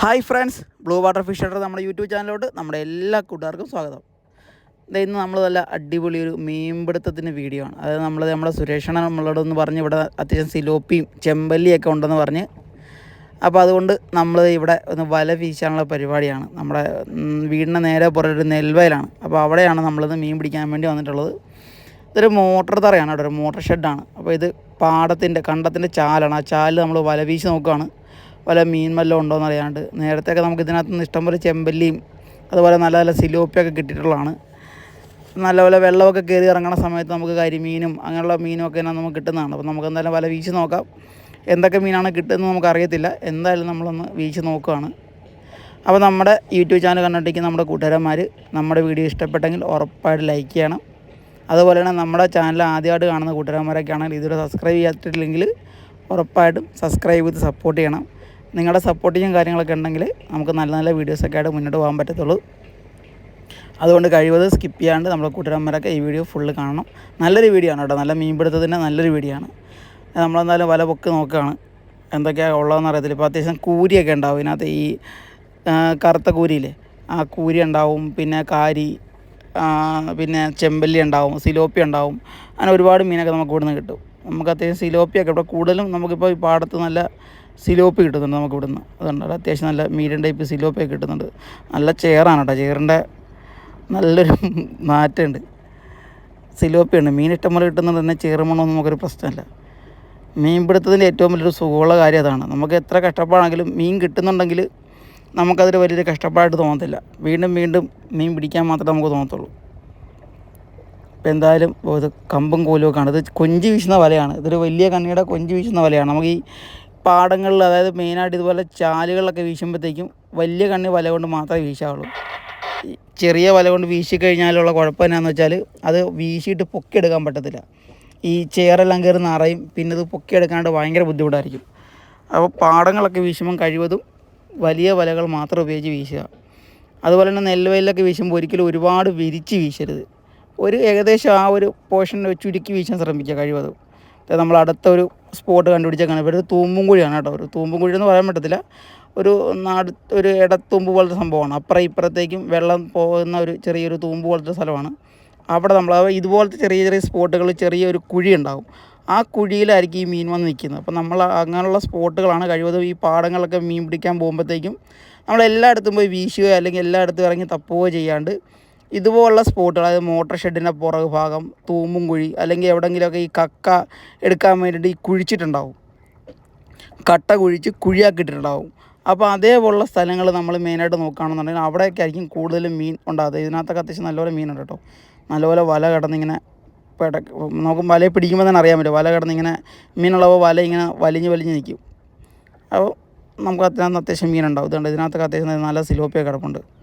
Hi friends blue water fisher നമ്മുടെ YouTube ചാനലിലോട്ട് നമ്മുടെ എല്ലാ കൂട്ടുകാർക്കും സ്വാഗതം. ഇന്ന് നമ്മൾ നല്ല അടിപൊളി ഒരു മീൻപിടുത്തത്തിന്റെ വീഡിയോ ആണ്. അതായത് നമ്മൾ നമ്മുടെ സുരേഷണ നമ്മളോടൊന്ന് പറഞ്ഞ് ഇവിടെ അത്യാവശ്യം സിലോപ്പിയും ചെമ്പല്ലിയൊക്കെ ഉണ്ടെന്ന് പറഞ്ഞ്. അപ്പോൾ അതുകൊണ്ട് നമ്മൾ ഇവിടെ ഒന്ന് വല വീശാനുള്ള പരിപാടിയാണ്. നമ്മുടെ വീടിന്റെ നേരെ പുറം ഒരു നെൽവയലാണ്. അപ്പോൾ അവിടെയാണ് നമ്മളിന്ന് മീൻ പിടിക്കാൻ വേണ്ടി വന്നിട്ടുള്ളത്. ഇതൊരു മോട്ടർ തറയാണ് അവിടെ ഒരു മോട്ടർ ഷെഡാണ്. അപ്പോൾ ഇത് പാടത്തിന്റെ കണ്ടത്തിന്റെ ചാലാണ്. ആ ചാലിൽ നമ്മൾ വല വീശി നോക്കുകയാണ് വല്ല മീൻ വല്ലതും ഉണ്ടോ എന്ന് അറിയാണ്ട് നേരത്തെയൊക്കെ നമുക്ക് ഇതിനകത്ത് നിന്ന് ഇഷ്ടംപോലെ ചെമ്പല്ലിയും അതുപോലെ നല്ല നല്ല സിലോപ്പിയൊക്കെ കിട്ടിയിട്ടുള്ളതാണ്. നല്ലപോലെ വെള്ളമൊക്കെ കയറി ഇറങ്ങുന്ന സമയത്ത് നമുക്ക് കരിമീനും അങ്ങനെയുള്ള മീനും ഒക്കെ തന്നെ നമുക്ക് കിട്ടുന്നതാണ്. അപ്പോൾ നമുക്ക് എന്തായാലും വല വീശി നോക്കാം. എന്തൊക്കെ മീനാണ് കിട്ടുന്നത് നമുക്ക് അറിയത്തില്ല. എന്തായാലും നമ്മളൊന്ന് വീശി നോക്കുകയാണ് അപ്പോൾ നമ്മുടെ യൂട്യൂബ് ചാനൽ കണ്ടിട്ടിരിക്കുന്ന നമ്മുടെ കൂട്ടുകാരന്മാർ നമ്മുടെ വീഡിയോ ഇഷ്ടപ്പെട്ടെങ്കിൽ ഉറപ്പായിട്ട് ലൈക്ക് ചെയ്യണം. അതുപോലെ തന്നെ നമ്മുടെ ചാനൽ ആദ്യമായിട്ട് കാണുന്ന കൂട്ടുകാരന്മാരൊക്കെ ആണെങ്കിൽ ഇതുവരെ സബ്സ്ക്രൈബ് ചെയ്തിട്ടില്ലെങ്കിൽ ഉറപ്പായിട്ടും സബ്സ്ക്രൈബ് ചെയ്ത് സപ്പോർട്ട് ചെയ്യണം. നിങ്ങളുടെ സപ്പോർട്ടിങ്ങും കാര്യങ്ങളൊക്കെ ഉണ്ടെങ്കിൽ നമുക്ക് നല്ല നല്ല വീഡിയോസൊക്കെ ആയിട്ട് മുന്നോട്ട് പോകാൻ പറ്റത്തുള്ളൂ. അതുകൊണ്ട് കഴിവത് സ്കിപ്പ് ചെയ്യാണ്ട് നമ്മുടെ കൂട്ടുകാരന്മാരൊക്കെ ഈ വീഡിയോ ഫുള്ള് കാണണം. നല്ലൊരു വീഡിയോ ആണ് കേട്ടോ. നല്ല മീൻപിടുത്തത്തിന്റെ നല്ലൊരു വീഡിയോ ആണ്. നമ്മളെന്തായാലും വല പൊക്ക് നോക്കുകയാണ്. എന്തൊക്കെയാണ് ഉള്ളതെന്ന് അറിയത്തില്ല. ഇപ്പോൾ അത്യാവശ്യം കൂരിയൊക്കെ ഉണ്ടാവും. ഇതിനകത്ത് ഈ കറുത്ത കൂരിയില്ലേ? ആ കൂരി ഉണ്ടാവും. പിന്നെ കാരി പിന്നെ ചെമ്പല്ലി ഉണ്ടാവും. സിലോപ്പി ഉണ്ടാവും. അങ്ങനെ ഒരുപാട് മീനൊക്കെ നമുക്ക് ഇവിടുന്ന് കിട്ടും. നമുക്ക് അത്യാവശ്യം സിലോപ്പിയൊക്കെ ഇവിടെ കൂടുതലും നമുക്കിപ്പോൾ ഈ പാടത്ത് നല്ല സിലോപ്പി കിട്ടുന്നുണ്ട് നമുക്ക് ഇവിടുന്ന് അതുകൊണ്ട് അത്യാവശ്യം നല്ല മീഡിയം ടൈപ്പ് സിലോപ്പൊക്കെ കിട്ടുന്നുണ്ട്. നല്ല ചെയറാണ് കേട്ടോ. ചെയറിന്റെ നല്ലൊരു മാറ്റമുണ്ട്. സിലോപ്പിയുണ്ട്. മീൻ ഇഷ്ടംപോലെ കിട്ടുന്നത് തന്നെ ചേറുമണമൊന്നും നമുക്കൊരു പ്രശ്നമില്ല. മീൻ പിടുത്തത്തിന്റെ ഏറ്റവും വലിയൊരു സുഖമുള്ള കാര്യം അതാണ്. നമുക്ക് എത്ര കഷ്ടപ്പാടാണെങ്കിലും മീൻ കിട്ടുന്നുണ്ടെങ്കിൽ നമുക്കതൊരു വലിയൊരു കഷ്ടപ്പാടായിട്ട് തോന്നത്തില്ല. വീണ്ടും വീണ്ടും മീൻ പിടിക്കാൻ മാത്രമേ നമുക്ക് തോന്നത്തുള്ളൂ. ഇപ്പം എന്തായാലും ഇത് കമ്പും കോലുമൊക്കെയാണ് ഇത് കൊഞ്ച് വീശുന്ന വലയാണ്. ഇതൊരു വലിയ കണ്ണിയുടെ കൊഞ്ച് വീശുന്ന വലയാണ്. നമുക്ക് ഈ പാടങ്ങളിൽ അതായത് മെയിനായിട്ട് ഇതുപോലെ ചാലുകളിലൊക്കെ വീശുമ്പോഴത്തേക്കും വലിയ കണ്ണി വല കൊണ്ട് മാത്രമേ വീശാവുള്ളൂ. ചെറിയ വല കൊണ്ട് വീശി കഴിഞ്ഞാലുള്ള കുഴപ്പം എന്നാന്ന് വെച്ചാൽ അത് വീശിയിട്ട് പൊക്കിയെടുക്കാൻ പറ്റത്തില്ല. ഈ ചെയറെല്ലാം കയറി നിറയും പിന്നെ ഇത് പൊക്കിയെടുക്കാണ്ട് ഭയങ്കര ബുദ്ധിമുട്ടായിരിക്കും. അപ്പോൾ പാടങ്ങളൊക്കെ വീശുമ്പം കഴിവതും വലിയ വലകൾ മാത്രം ഉപയോഗിച്ച് വീശുക. അതുപോലെ തന്നെ നെൽവയലിലൊക്കെ വീശുമ്പോൾ ഒരിക്കലും ഒരുപാട് വിരിച്ച് വീശരുത്. ഒരു ഏകദേശം ആ ഒരു പോർഷൻ ചുരുക്കി വീശാൻ ശ്രമിക്കുക കഴിവതും. നമ്മൾ അടുത്ത ഒരു സ്പോട്ട് കണ്ടുപിടിച്ചാൽ കാണാം ഒരു തൂമ്പും കേട്ടോ. ഒരു തൂമ്പും കുഴി എന്ന് പറയാൻ പറ്റത്തില്ല. ഒരു നാട് ഒരു ഇടത്തൂമ്പ് പോലത്തെ സംഭവമാണ്. അപ്പുറം ഇപ്പുറത്തേക്കും വെള്ളം പോകുന്ന ഒരു ചെറിയൊരു തൂമ്പ് പോലത്തെ സ്ഥലമാണ്. അവിടെ നമ്മൾ ഇതുപോലത്തെ ചെറിയ ചെറിയ സ്പോട്ടുകൾ ചെറിയൊരു കുഴി ഉണ്ടാകും ആ കുഴിയിലായിരിക്കും ഈ മീൻ വന്ന് നിൽക്കുന്നത്. അപ്പോൾ നമ്മൾ അങ്ങനെയുള്ള സ്പോട്ടുകളാണ് കഴിവതും ഈ പാടങ്ങളൊക്കെ മീൻ പിടിക്കാൻ പോകുമ്പോഴത്തേക്കും നമ്മൾ എല്ലായിടത്തും പോയി വീശുകയോ അല്ലെങ്കിൽ എല്ലായിടത്തും ഇറങ്ങി തപ്പുകയോ ചെയ്യാണ്ട് ഇതുപോലുള്ള സ്പോട്ടുകൾ അതായത് മോട്ടർ ഷെഡിന്റെ പുറകു ഭാഗം തൂമ്പും കുഴി അല്ലെങ്കിൽ എവിടെയെങ്കിലുമൊക്കെ ഈ കക്ക എടുക്കാൻ വേണ്ടിയിട്ട് ഈ കുഴിച്ചിട്ടുണ്ടാവും. കട്ട കുഴിച്ച് കുഴിയാക്കിയിട്ടുണ്ടാവും. അപ്പോൾ അതേപോലുള്ള സ്ഥലങ്ങൾ നമ്മൾ മെയിനായിട്ട് നോക്കുകയാണെന്നുണ്ടെങ്കിൽ അവിടെയൊക്കെ ആയിരിക്കും കൂടുതലും മീൻ ഉണ്ടാകുന്നത് ഇതിനകത്തൊക്കെ അത്യാവശ്യം നല്ലപോലെ മീനുണ്ട് കേട്ടോ. നല്ലപോലെ വല കിടന്നിങ്ങനെ പെട നമുക്ക് വല പിടിക്കുമ്പോൾ തന്നെ അറിയാൻ പറ്റും. വല കിടന്നിങ്ങനെ മീനുള്ളപ്പോൾ വല ഇങ്ങനെ വലിഞ്ഞ് വലിഞ്ഞ് നിൽക്കും. അപ്പോൾ നമുക്ക് അതിനകത്ത് അത്യാവശ്യം മീനുണ്ടാവും. ഇതുകൊണ്ട് ഇതിനകത്തൊക്കെ അത്യാവശ്യം നല്ല സിലോപ്പിയൊക്കെ കിടപ്പുണ്ട്.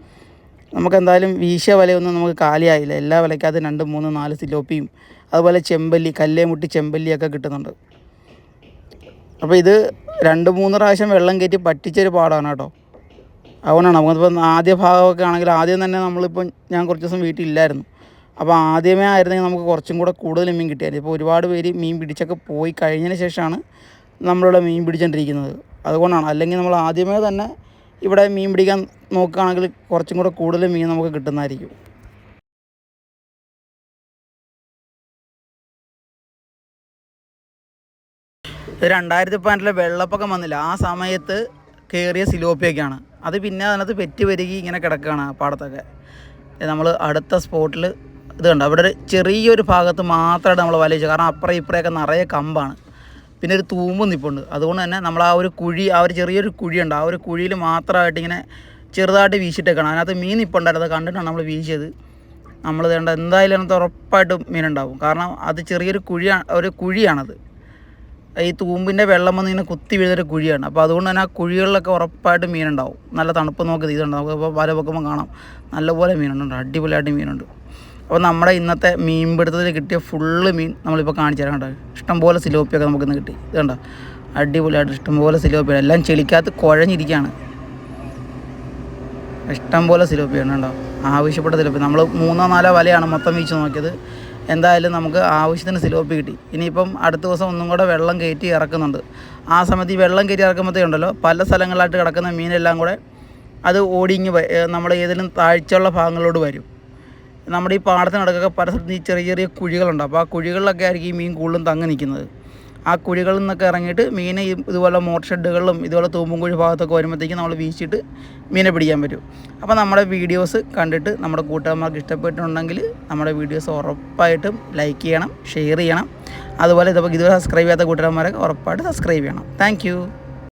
നമുക്ക് എന്തായാലും വീശിയ വലയൊന്നും നമുക്ക് കാലിയായില്ല. എല്ലാ വലയ്ക്കകത്തും രണ്ട് മൂന്ന് നാല് സിലോപ്പിയും അതുപോലെ ചെമ്പല്ലി കല്ലേ മുട്ടി ചെമ്പല്ലിയൊക്കെ കിട്ടുന്നുണ്ട്. അപ്പോൾ ഇത് രണ്ട് മൂന്ന് പ്രാവശ്യം വെള്ളം കയറ്റി പറ്റിച്ചൊരു പാടാണ് കേട്ടോ. അതുകൊണ്ടാണ് നമുക്കിപ്പോൾ ആദ്യ ഭാഗമൊക്കെ ആണെങ്കിൽ ആദ്യം തന്നെ നമ്മളിപ്പോൾ ഞാൻ കുറച്ച് ദിവസം വീട്ടിലില്ലായിരുന്നു. അപ്പോൾ ആദ്യമേ ആയിരുന്നെങ്കിൽ നമുക്ക് കുറച്ചും കൂടെ കൂടുതൽ മീൻ കിട്ടിയായിരുന്നു. ഇപ്പോൾ ഒരുപാട് പേര് മീൻ പിടിച്ചൊക്കെ പോയി കഴിഞ്ഞതിന് ശേഷമാണ് നമ്മളിവിടെ മീൻ പിടിച്ചുകൊണ്ടിരിക്കുന്നത് അതുകൊണ്ടാണ്. അല്ലെങ്കിൽ നമ്മൾ ആദ്യമേ തന്നെ ഇവിടെ മീൻ പിടിക്കാൻ നോക്കുകയാണെങ്കിൽ കുറച്ചും കൂടെ കൂടുതൽ മീൻ നമുക്ക് കിട്ടുന്നതായിരിക്കും. രണ്ടായിരത്തി പതിനെട്ടിലെ വെള്ളപ്പൊക്കം വന്നില്ല. ആ സമയത്ത് കയറിയ സിലോപ്പിയൊക്കെയാണ്. അത് പിന്നെ അതിനകത്ത് പെറ്റ് പെരുകി ഇങ്ങനെ കിടക്കുകയാണ് പാടത്തൊക്കെ. നമ്മൾ അടുത്ത സ്പോട്ടിൽ ഇത് കണ്ടോ? അവിടെ ഒരു ചെറിയൊരു ഭാഗത്ത് മാത്രമായിട്ട് നമ്മൾ വലയിച്ചു കാരണം അപ്പുറം ഇപ്പുറയൊക്കെ നിറയെ കമ്പാണ്. പിന്നെ ഒരു തൂമ്പ് നിപ്പുണ്ട്. അതുകൊണ്ട് തന്നെ നമ്മൾ ആ ഒരു കുഴി ആ ഒരു ചെറിയൊരു കുഴിയുണ്ട്. ആ ഒരു കുഴിയിൽ മാത്രമായിട്ട് ഇങ്ങനെ ചെറുതായിട്ട് വീശിട്ടേക്കണം. അതിനകത്ത് മീൻ ഇപ്പോൾ ഉണ്ടായിരുന്നത് കണ്ടിട്ടാണ് നമ്മൾ വീശിയത്. നമ്മൾ വേണ്ട എന്തായാലും അതിനകത്ത് ഉറപ്പായിട്ടും മീനുണ്ടാവും കാരണം അത് ചെറിയൊരു കുഴിയാണ് ഒരു കുഴിയാണത്. ഈ തൂമ്പിന്റെ വെള്ളം വന്ന് ഇങ്ങനെ കുത്തി വീഴുന്നൊരു കുഴിയാണ്. അപ്പോൾ അതുകൊണ്ട് തന്നെ ആ കുഴികളിലൊക്കെ ഉറപ്പായിട്ട് മീനുണ്ടാവും നല്ല തണുപ്പ് നോക്കി ഇതുണ്ട്. നമുക്ക് ഇപ്പോൾ വല പൊക്കുമ്പോൾ കാണാം. നല്ലപോലെ മീനുണ്ട്. അടിപൊളിയായിട്ട് മീനുണ്ട്. അപ്പോൾ നമ്മുടെ ഇന്നത്തെ മീൻ പിടുത്തത്തിൽ കിട്ടിയ ഫുള്ള് മീൻ നമ്മളിപ്പോൾ കാണിച്ചു തരാം കേട്ടോ. ഇഷ്ടംപോലെ സിലോപ്പിയൊക്കെ നമുക്ക് ഇന്ന് കിട്ടി. ഇതുണ്ടോ. അടിപൊളിയായിട്ട് ഇഷ്ടംപോലെ സിലോപ്പിയാണ് എല്ലാം ചെളിക്കകത്ത് കുഴഞ്ഞിരിക്കുകയാണ്. ഇഷ്ടംപോലെ സിലോപ്പിയാണ് കേട്ടോ. ആവശ്യപ്പെട്ട സിലോപ്പി. നമ്മൾ മൂന്നോ നാലോ വലയാണ് മൊത്തം വീച്ച് നോക്കിയത്. എന്തായാലും നമുക്ക് ആവശ്യത്തിന് സിലോപ്പി കിട്ടി. ഇനിയിപ്പം അടുത്ത ദിവസം ഒന്നും കൂടെ വെള്ളം കയറ്റി ഇറക്കുന്നുണ്ട്. ആ സമയത്ത് ഈ വെള്ളം കയറ്റി ഇറക്കുമ്പോഴത്തേ ഉണ്ടല്ലോ പല സ്ഥലങ്ങളിലായിട്ട് കിടക്കുന്ന മീനെല്ലാം കൂടെ അത് ഓടിങ്ങ് നമ്മൾ ഏതെങ്കിലും താഴ്ചയുള്ള ഭാഗങ്ങളോട് വരും. നമ്മുടെ ഈ പാടത്തിനടക്കൊക്കെ പല സ്ഥലത്ത് ഈ ചെറിയ ചെറിയ കുഴികളുണ്ട്. അപ്പോൾ ആ കുഴികളിലൊക്കെ ആയിരിക്കും ഈ മീൻ കൂടുതലും തങ്ങി നിൽക്കുന്നത്. ആ കുഴികളിൽ നിന്നൊക്കെ ഇറങ്ങിയിട്ട് മീനെ ഇതുപോലെ മോട്ടർ ഷെഡുകളിലും ഇതുപോലെ തൂമ്പുംകുഴി ഭാഗത്തൊക്കെ വരുമ്പോഴത്തേക്കും നമ്മൾ വീശിയിട്ട് മീനെ പിടിക്കാൻ പറ്റും. അപ്പോൾ നമ്മുടെ വീഡിയോസ് കണ്ടിട്ട് നമ്മുടെ കൂട്ടുകാർക്ക് ഇഷ്ടപ്പെട്ടിട്ടുണ്ടെങ്കിൽ നമ്മുടെ വീഡിയോസ് ഉറപ്പായിട്ടും ലൈക്ക് ചെയ്യണം ഷെയർ ചെയ്യണം. അതുപോലെ ഇതുപോലെ ഇതുവരെ സബ്സ്ക്രൈബ് ചെയ്യാത്ത കൂട്ടുകാരന്മാരൊക്കെ ഉറപ്പായിട്ട് സബ്സ്ക്രൈബ് ചെയ്യണം. താങ്ക്